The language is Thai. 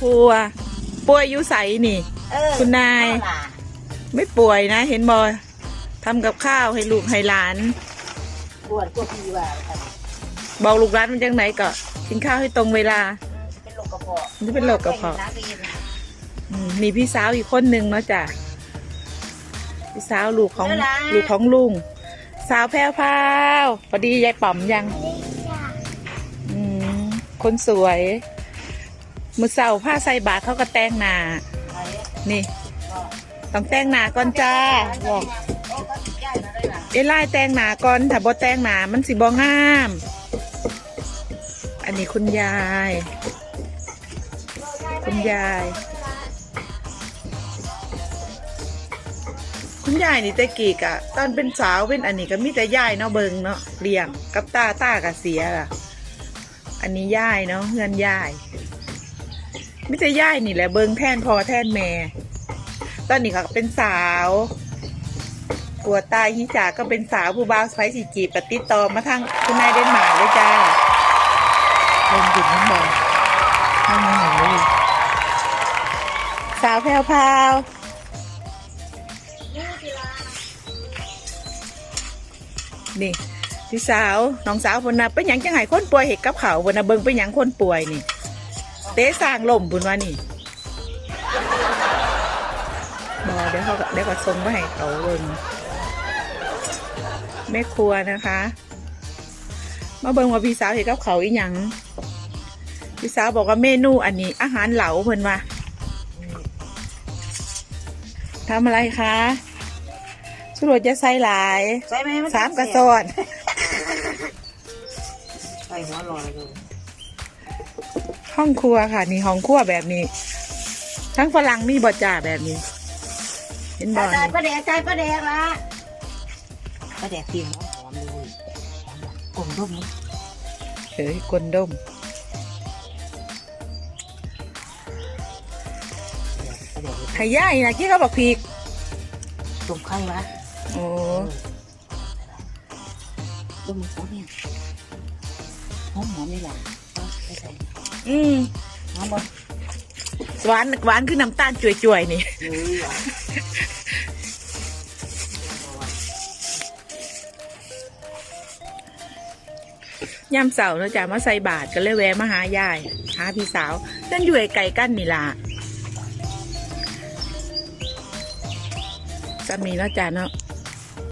ครัว ป่วยอยู่ใสนี่ เออคุณนาย เอล่ะไม่ป่วยนะ เห็นบอทำกับข้าวให้ลูกให้หลาน ปวดกว่าพี่ว่าครับบอกลูกหลานมันจังไหนก็กินข้าวให้ตรงเวลา เป็นโรคกระเพาะมันเป็นโรคกระเพาะ น้ำดีนะอืมมีพี่สาวอีกคนนึงเนาะจ้ะพี่สาวลูกของลูกของลุง สาวแพรวพราวพอดียายป๋อมยัง อืมคนสวย มือเสาผ้าใส่บาทเขาก็แต่งหนานี่ต้องแต่งหนาก่อนจ้าบอกโอ้ก็ติดใจมาไล่ะเอ้ไล่แต่งหนาก่อนถ้าบ่แต่งหนามันสิบ่งาม อันนี้คุณยาย คุณยาย คุณยายนี่แต่กี้กะตอนเป็นสาวเป็นอันนี้ก็มีแต่ยายเนาะเบิงเนาะเลี้ยงกับตาตากะเสียล่ะ อันนี้ยายเนาะเงินยาย มิแต่ยายนี่แหละเบิงแทนพอแทนแม่ ตอนนี้ก็เป็นสาวกลัวตายฮิจาก็เป็นสาวผู้บ่าวไฟสีจีปติดต่อมาทางคุณนายเดนมาร์กเลยจ้าเล่นหยุดน้องบอลทางไหนเลยสาวแพรวพาวนี่พี่สาวน้องสาวคนน่ะเป็นยังจังไห้คนป่วยเห็ดกับเขาวคนน่ะเบิงเป็นยังคนป่วยนี่ เตะสร้างลมบุญว่านี่บอเดี๋ยวเขาก็เดี๋ยวก็ส่งไปให้เขาเบิ่งแม่ครัวนะคะ มาเบิ่งว่าพี่สาวเห็ดกับเขาวอีหยังพี่สาวบอกว่าเมนูอันนี้ อาหารเหลาเพิ่นว่าทำอะไรคะสุรวจจะใส่หลายใช่ไหมนสามกระสอนใส่หัวลอยเลย ห้องครัวค่ะ นี่ห้องครัวแบบนี้ ทั้งฝรั่งมีบอจ่าแบบนี้ เห็นบอใจประแดกใจประแดกละประแดกเตียงหอมเลยกลมรูปนี้เอ้ยกลดมประแดกไข่ย่ายนะกี้เขาบอกพริกตุ่มไข่วะโอ้ตุ่มโอ้เนี่ยหอมหอมนี่แหละใส่ใส่ อืมหอมบ่หวานหวานคือน้ำตาลจ่วยๆนี่เฮ้ยอะย่ำเสาร์เนอะจ๊ะมาใส่บาทก็เลยแวะมาหายาย หาพี่สาวนั่นอยู่ไกลๆกันนี่ล่ะจะมีเนาะจ๊ะเนาะ